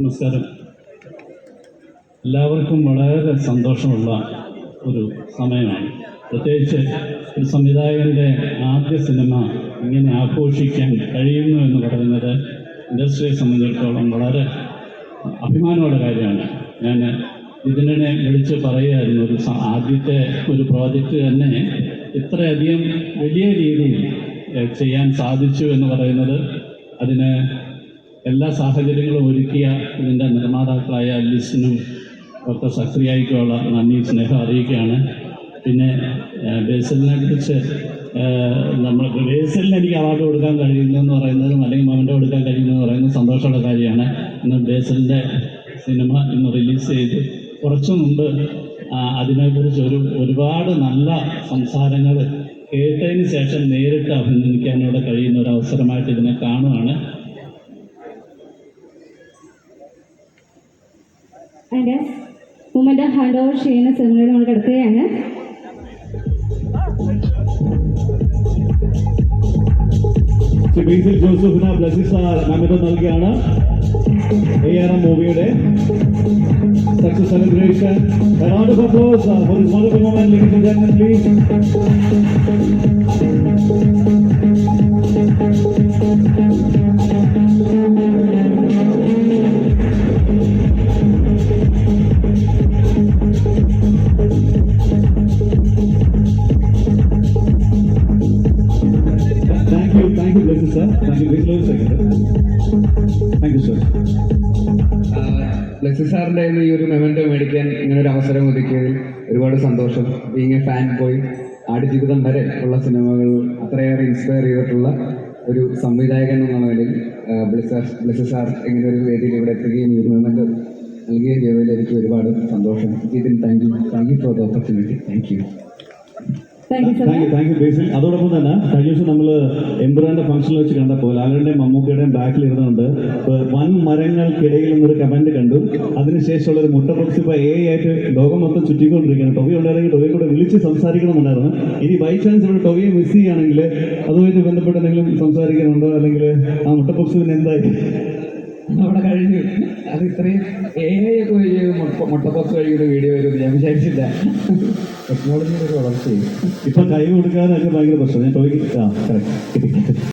നമസ്കാരം. എല്ലാവർക്കും വളരെ സന്തോഷമുള്ള ഒരു സമയമാണ്. പ്രത്യേകിച്ച് ഒരു സംവിധായകന്റെ ആദ്യ സിനിമ ഇങ്ങനെ ആഘോഷിക്കാൻ കഴിയുന്നു എന്ന് പറയുന്നത് ഇൻഡസ്ട്രിയെ സംബന്ധിച്ചിടത്തോളം വളരെ അഭിമാനമുള്ള കാര്യമാണ്. ഞാൻ ഇതിനെ വിളിച്ച് പറയുമായിരുന്നു ഒരു ആദ്യത്തെ ഒരു പ്രോജക്റ്റ് തന്നെ ഇത്രയധികം വലിയ രീതിയിൽ ചെയ്യാൻ സാധിച്ചു എന്ന് പറയുന്നത് അതിന് എല്ലാ സാഹചര്യങ്ങളും ഒരുക്കിയ ഇതിന്റെ നിർമ്മാതാക്കളായ ലിസിനും ഡോക്ടർ സക്രിയായിക്കുള്ള നന്ദി സ്നേഹം അറിയിക്കുകയാണ്. പിന്നെ ബേസലിനെ കുറിച്ച് നമ്മൾ ബേസലിന് എനിക്ക് അവാർഡ് കൊടുക്കാൻ കഴിയുന്നതെന്ന് പറയുന്നതും അല്ലെങ്കിൽ മകന്റെ കൊടുക്കാൻ കഴിയുന്നതെന്ന് പറയുന്നത് സന്തോഷമുള്ള കാര്യമാണ്. ഇന്ന് ബേസലിന്റെ സിനിമ ഇന്ന് റിലീസ് ചെയ്ത് കുറച്ചു മുമ്പ് അതിനെക്കുറിച്ച് ഒരു ഒരുപാട് നല്ല സംസാരങ്ങൾ കേട്ടതിന് ശേഷം നേരിട്ട് അഭിനന്ദിക്കാനോടെ കഴിയുന്ന ഒരു അവസരമായിട്ട് ഇതിനെ കാണുകയാണ് അതിന്റെ മൂമെന്റ് ഹാൻഡ് ഓവർ ചെയ്യുന്ന സെമിനാർ നമ്മൾ കിടക്കുകയാണ് ബേസിൽ ജോസഫിന് ബ്ലസിസ് അമിതം നൽകിയാണ്. എ ആർ എം മൂവിയുടെ success celebration round of applause for this wonderful moment ladies and gentlemen please thank Thank you. ഒരു സെക്കൻഡ് താങ്ക് സർ ബ്ലസ്സി സാറിന്റെ ഈ ഒരു മെമന്റോ മേടിക്കാൻ ഇങ്ങനെ ഒരു അവസരം ഒതുക്കിയതിൽ ഒരുപാട് സന്തോഷം. Being a fan boy Aadujeevitham വരെ ഉള്ള സിനിമകൾ അത്രയേറെ ഇൻസ്പയർ ചെയ്തിട്ടുള്ള ഒരു സംവിധായകൻ എന്നുള്ള നിലയിൽ ബ്ലസ് സാർ ഇങ്ങനെ ഒരു വേദിയിൽ ഇവിടെ എത്തുകയും ഈ ഒരു മെമന്റോ നൽകുകയും ചെയ്തതിൽ എനിക്ക് ഒരുപാട് സന്തോഷം. ഇതിന് thank you thank you for the opportunity thank you thank you thank you Basil അതോടൊപ്പം തന്നെ കഴിഞ്ഞ ദിവസം നമ്മൾ എംബ്രാന്റെ ഫംഗ്ഷനിൽ വെച്ച് കണ്ടപ്പോൾ ലാലയുടെയും മമ്മൂക്കയുടെയും ബാക്കിൽ ഇരുന്നുകൊണ്ട് ഇപ്പൊ വൻ മരങ്ങൾക്കിടയിൽ നിന്നൊരു കമന്റ് കണ്ടു. അതിനുശേഷമുള്ള ഒരു മുട്ടബോക്സ് ഇപ്പൊ എ ആയിട്ട് ലോകം മൊത്തം ചുറ്റിക്കൊണ്ടിരിക്കുകയാണ്. ടൊവി ഉണ്ടായിരുന്നെങ്കിൽ ടൊവിയെ കൂടെ വിളിച്ച് സംസാരിക്കണമെന്നുണ്ടായിരുന്നു ഇനി ബൈ ചാൻസ് ഇവിടെ ടൊവിയെ മിസ് ചെയ്യുകയാണെങ്കിൽ അതുമായിട്ട് ബന്ധപ്പെട്ട് എന്തെങ്കിലും സംസാരിക്കാനുണ്ടോ? അല്ലെങ്കിൽ ആ മുട്ടബോക്സ് പിന്നെ എന്തായി? അവിടെ കഴിഞ്ഞു. അത് ഇത്രയും എ ഒക്കെ മുട്ടപ്പത്ത് വഴിയുടെ വീഡിയോ വരും ഞാൻ വിചാരിച്ചില്ല. ടെക്നോളജിയുടെ ഒരു വളർച്ചയും ഇപ്പൊ കൈ കൊടുക്കാനൊക്കെ ഭയങ്കര പ്രശ്നം. ഞാൻ കറക്റ്റ്